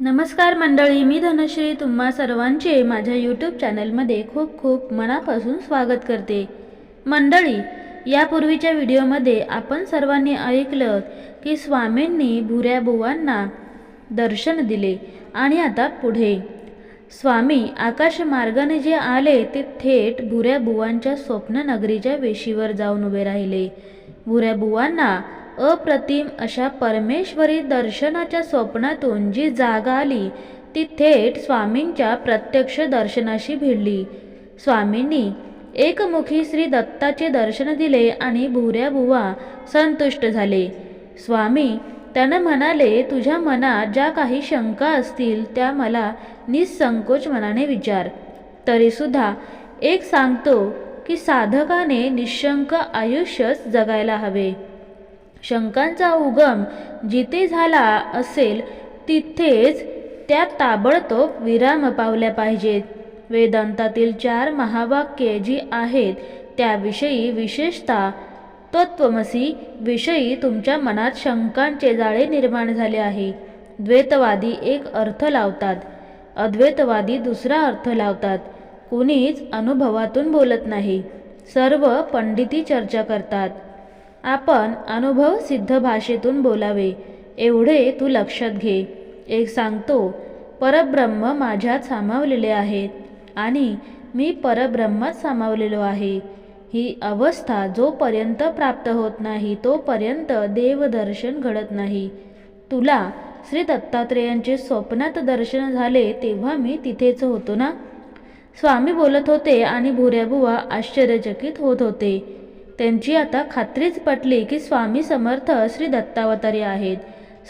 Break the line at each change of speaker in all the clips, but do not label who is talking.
नमस्कार मंडळी मी धनश्री. तुम्हा सर्वांचे माझ्या यूट्यूब चॅनलमध्ये खूप खूप मनापासून स्वागत करते. मंडळी यापूर्वीच्या व्हिडिओमध्ये आपण सर्वांनी ऐकलं की स्वामींनी भुऱ्या बुवांना दर्शन दिले आणि आता पुढे. स्वामी आकाश मार्गाने जे आले ते थेट भुऱ्या बुवांच्या स्वप्ननगरीच्या वेशीवर जाऊन उभे राहिले. भुऱ्या बुवांना अप्रतिम अशा परमेश्वरी दर्शनाच्या स्वप्नातून जी जागा आली ती थेट स्वामींच्या प्रत्यक्ष दर्शनाशी भिडली. स्वामींनी एकमुखी श्री दत्ताचे दर्शन दिले आणि भुऱ्या बुवा संतुष्ट झाले. स्वामी त्यानं म्हणाले तुझ्या मनात ज्या काही शंका असतील त्या मला निसंकोच मनाने विचार. तरीसुद्धा एक सांगतो की साधकाने निशंक आयुष्यच जगायला हवे. शंकांचा उगम जिथे झाला असेल तिथेच त्या ताबडतोब विराम पावल्या पाहिजेत. वेदांतातील चार महावाक्ये जी आहेत त्याविषयी विशेषतः तत्वमसी विषयी तुमच्या मनात शंकांचे जाळे निर्माण झाले आहे. द्वैतवादी एक अर्थ लावतात अद्वैतवादी दुसरा अर्थ लावतात. कुणीच अनुभवातून बोलत नाही. सर्व पंडिती चर्चा करतात. आपण अनुभव सिद्ध भाषेतून बोलावे एवढे तू लक्षात घे. एक सांगतो परब्रह्म माझ्यात सामावलेले आहेत आणि मी परब्रह्मात सामावलेलो आहे. ही अवस्था जोपर्यंत प्राप्त होत नाही तोपर्यंत देवदर्शन घडत नाही. तुला श्री दत्तात्रेयांचे स्वप्नात दर्शन झाले तेव्हा मी तिथेच होतो ना? स्वामी बोलत होते आणि भुऱ्याबुवा आश्चर्यचकित होत होते. त्यांची आता खात्रीच पटली की स्वामी समर्थ श्री दत्तावतारी आहेत.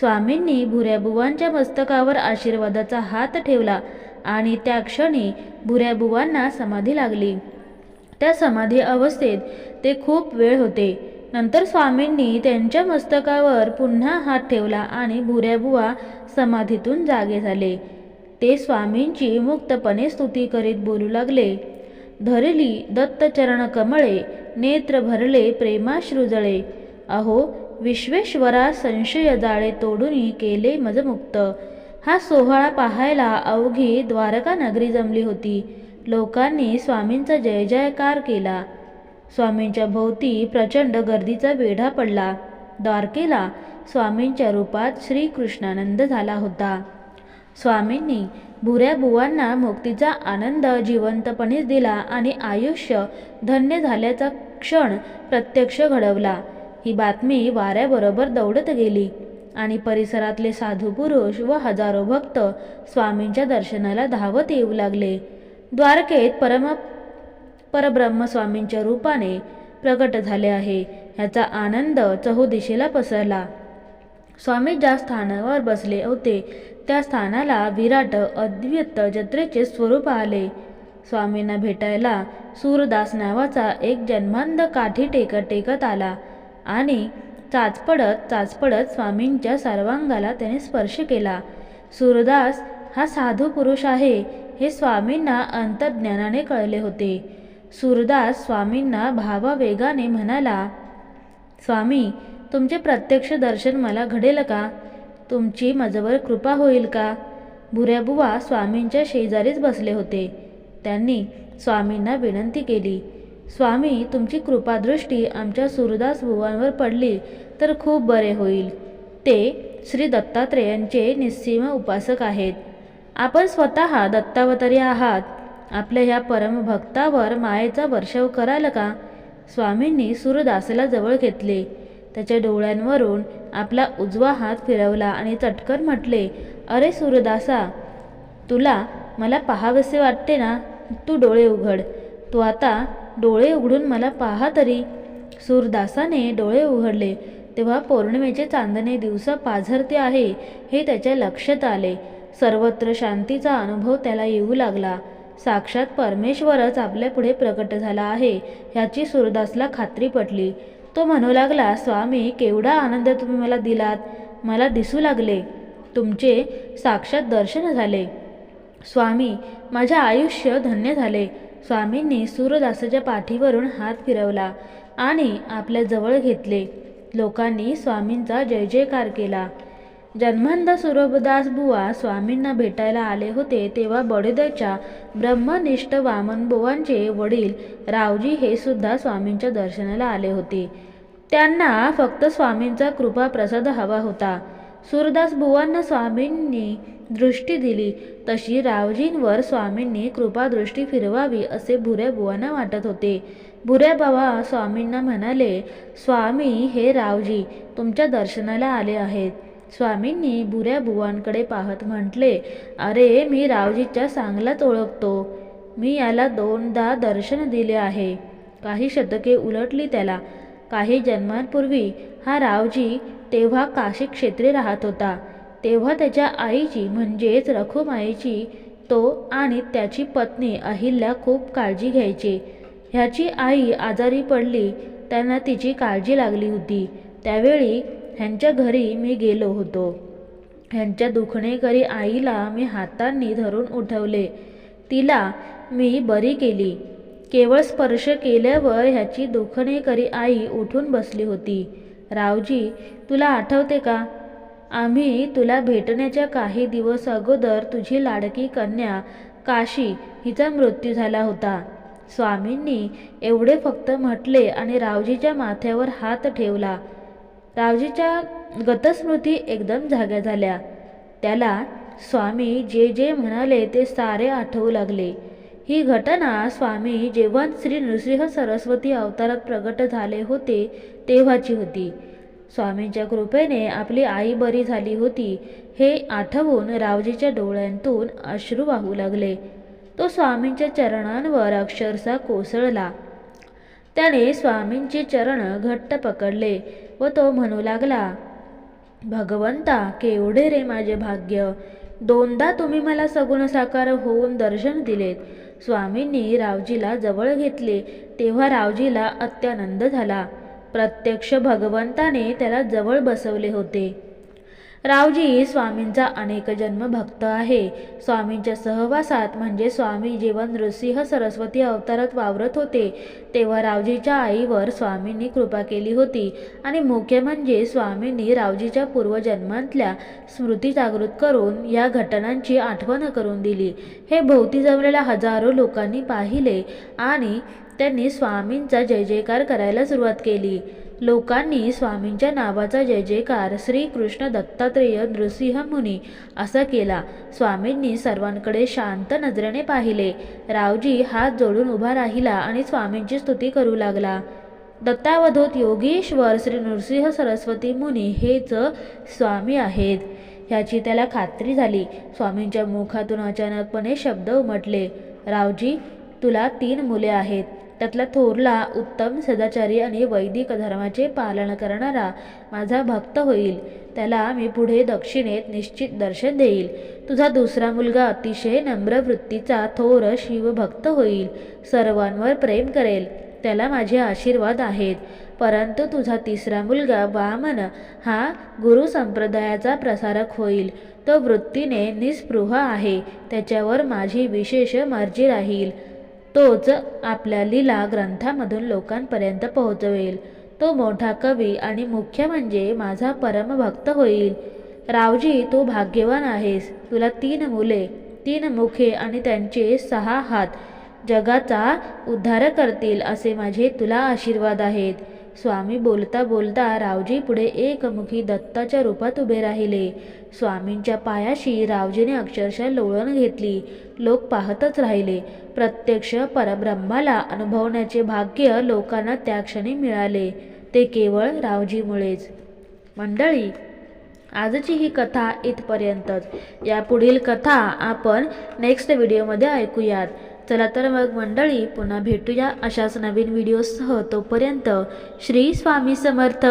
स्वामींनी भुऱ्याबुवांच्या मस्तकावर आशीर्वादाचा हात ठेवला आणि त्या क्षणी भुऱ्याबुवांना समाधी लागली. त्या समाधी अवस्थेत ते खूप वेळ होते. नंतर स्वामींनी त्यांच्या मस्तकावर पुन्हा हात ठेवला आणि भुऱ्याबुवा समाधीतून जागे झाले. ते स्वामींची मुक्तपणे स्तुती करीत बोलू लागले. धरली दत्तचरण कमळे नेत्र भरले प्रेमाश्रुजळे. अहो विश्वेश्वरा संशय जाळे तोडून केले मजमुक्त. हा सोहळा पाहायला अवघी द्वारका नगरी जमली होती. लोकांनी स्वामींचा जय जयकार केला. स्वामींच्या भोवती प्रचंड गर्दीचा वेढा पडला. द्वारकेला स्वामींच्या रूपात श्रीकृष्णानंद झाला होता. स्वामींनी भुऱ्या बुवांना मुक्तीचा आनंद जिवंतपणेच दिला आणि आयुष्य धन्य झाल्याचा क्षण प्रत्यक्ष घडवला. ही बातमी वाऱ्याबरोबर दौडत गेली आणि परिसरातले साधू पुरुष व हजारो भक्त स्वामींच्या दर्शनाला धावत येऊ लागले. द्वारकेत परम परब्रह्म स्वामींच्या रूपाने प्रकट झाले आहे ह्याचा आनंद चहुदिशेला पसरला. स्वामी ज्या स्थानावर बसले होते त्या स्थानाला विराट अद्वैत जत्रेचे स्वरूप आले. स्वामींना भेटायला सूरदास नावाचा एक जन्मांध काठी टेकत टेकत आला. आणि चाचपडत चाचपडत स्वामींच्या सर्वांगाला त्याने स्पर्श केला. सूरदास हा साधू पुरुष आहे हे स्वामींना अंतर्ज्ञानाने कळले होते सूरदास स्वामींना भावावेगाने म्हणाला स्वामी तुमचे प्रत्यक्ष दर्शन मला घडेल का? तुमची माझ्यावर कृपा होईल का भुऱ्याबुवा स्वामींच्या शेजारीच बसले होते. त्यांनी स्वामींना विनंती केली. स्वामी तुमची कृपादृष्टी आमच्या सुरदास बुवांवर पडली तर खूप बरे होईल. ते श्री दत्तात्रेयांचे निस्सीम उपासक आहेत. आपण स्वतः दत्तावतारी आहात. आपल्या ह्या परमभक्तावर मायेचा वर्षाव कराल का? स्वामींनी सूरदासला जवळ घेतले. त्याच्या डोळ्यांवरून आपला उजवा हात फिरवला आणि चटकन म्हटले अरे सूरदासा तुला मला पाहावेसे वाटते ना तू डोळे उघड. तू आता डोळे उघडून मला पाहा तरी. सूरदासाने डोळे उघडले. तेव्हा पौर्णिमेचे चांदणे दिवसा पाझरते आहे हे त्याच्या लक्षात आले. सर्वत्र शांतीचा अनुभव त्याला येऊ लागला. साक्षात परमेश्वरच आपल्या पुढे प्रकट झाला आहे ह्याची सूरदासला खात्री पटली. तो म्हणू लागला स्वामी केवढा आनंद तुम्ही मला दिलात. मला दिसू लागले. तुमचे साक्षात दर्शन झाले. स्वामी माझे आयुष्य धन्य झाले. स्वामींनी सूरदासाच्या पाठीवरून हात फिरवला आणि आपल्या जवळ घेतले. लोकांनी स्वामींचा जय जयकार केला. जन्मांध सुरभदास बुवा स्वामींना भेटायला आले होते तेव्हा बडोद्याच्या ब्रह्मनिष्ठ वामन बुवांचे वडील रावजी हे सुद्धा स्वामींच्या दर्शनाला आले होते. त्यांना फक्त स्वामींचा कृपा प्रसाद हवा होता. सूरदास बुवांना स्वामींनी दृष्टी दिली तशी रावजींवर स्वामींनी कृपादृष्टी फिरवावी असे भुऱ्या बुवांना वाटत होते. भुऱ्या बाबा स्वामींना म्हणाले स्वामी हे रावजी तुमच्या दर्शनाला आले आहेत. स्वामींनी बुऱ्या बुवांकडे पाहत म्हटले अरे मी रावजीच्या चांगलाच ओळखतो. मी याला दोनदा दर्शन दिले आहे. काही शतके उलटली त्याला. काही जन्मांपूर्वी हा रावजी तेव्हा काशी क्षेत्री राहत होता. तेव्हा त्याच्या आईची म्हणजेच रखुमाईची तो आणि त्याची पत्नी अहिल्या खूप काळजी घ्यायचे. ह्याची आई आजारी पडली त्यांना तिची काळजी लागली होती. त्यावेळी ह्यांच्या घरी मी गेलो होतो. ह्यांच्या दुखणेकरी आईला मी हातांनी धरून उठवले. तिला मी बरी केली. केवळ स्पर्श केल्यावर ह्याची दुखणेकरी आई उठून बसली होती. रावजी तुला आठवते का? आम्ही तुला भेटण्याच्या काही दिवस अगोदर तुझी लाडकी कन्या काशी हिचा मृत्यू झाला होता. स्वामींनी एवढे फक्त म्हटले आणि रावजीच्या माथ्यावर हात ठेवला. रावजीच्या गतस्मृती एकदम जाग्या झाल्या. त्याला स्वामी जे जे म्हणाले ते सारे आठवू लागले. ही घटना स्वामी जेव्हा श्री नृसिंह सरस्वती अवतारात प्रगट झाले होते तेव्हाची होती. स्वामींच्या कृपेने आपली आई बरी झाली होती हे आठवून रावजीच्या डोळ्यांतून अश्रू वाहू लागले. तो स्वामींच्या चरणांवर अक्षरशः कोसळला. त्याने स्वामींचे चरण घट्ट पकडले व तो म्हणू लागला भगवंता केवढे रे माझे भाग्य! दोनदा तुम्ही मला सगुण साकार होऊन दर्शन दिलेत. स्वामींनी रावजीला जवळ घेतले तेव्हा रावजीला अत्यानंद झाला. प्रत्यक्ष भगवंताने त्याला जवळ बसवले होते. रावजी स्वामींचा अनेक जन्म भक्त आहे. स्वामींच्या सहवासात म्हणजे स्वामी जेव्हा नृसिंह सरस्वती अवतारात वावरत होते तेव्हा रावजीच्या आईवर स्वामींनी कृपा केली होती आणि मुख्य म्हणजे स्वामींनी रावजीच्या पूर्वजन्मातल्या स्मृती जागृत करून या घटनांची आठवण करून दिली. हे भोवती जमलेल्या हजारो लोकांनी पाहिले आणि त्यांनी स्वामींचा जय जयकार करायला सुरुवात केली. लोकांनी स्वामींच्या नावाचा जय जयकार श्रीकृष्ण दत्तात्रेय नृसिंह मुनी असा केला. स्वामींनी सर्वांकडे शांत नजरेने पाहिले. रावजी हात जोडून उभा राहिला आणि स्वामींची स्तुती करू लागला. दत्तावधूत योगेश्वर श्री नृसिंह सरस्वती मुनी हेच स्वामी आहेत. ह्याची त्याला खात्री झाली. स्वामींच्या मुखातून अचानकपणे शब्द उमटले. रावजी तुला तीन मुले आहेत. त्यातला थोरला उत्तम सदाचारी आणि वैदिक धर्माचे पालन करणारा माझा भक्त होईल. त्याला मी पुढे दक्षिणेत निश्चित दर्शन देईल. तुझा दुसरा मुलगा अतिशय नम्र वृत्तीचा थोर शिवभक्त होईल. सर्वांवर प्रेम करेल. त्याला माझे आशीर्वाद आहेत. परंतु तुझा तिसरा मुलगा वामन हा गुरु संप्रदायाचा प्रसारक होईल. तो वृत्तीने निस्पृह आहे. त्याच्यावर माझी विशेष मर्जी राहील. तोच आपल्या लीला ग्रंथामधून लोकांपर्यंत पोहोचवेल. तो मोठा कवी आणि मुख्य म्हणजे माझा परमभक्त होईल. रावजी तू भाग्यवान आहेस. तुला तीन मुले तीन मुखे आणि त्यांचे सहा हात. जगाचा उद्धार करतील असे माझे तुला आशीर्वाद आहेत. स्वामी बोलता बोलता रावजी पुढे एकमुखी दत्ताच्या रूपात उभे राहिले. स्वामींच्या पायाशी रावजीने अक्षरशः लोळण घेतली. लोक पाहतच राहिले. प्रत्यक्ष परब्रह्माला अनुभवण्याचे भाग्य लोकांना त्या क्षणी मिळाले. ते केवळ रावजीमुळेच. मंडळी आजची ही कथा इथपर्यंतच. यापुढील कथा आपण नेक्स्ट व्हिडिओमध्ये ऐकूयात. चला तर मग मंडळी पुन्हा भेटूया अशाच नवीन व्हिडिओसह तोपर्यंत श्री स्वामी समर्थ.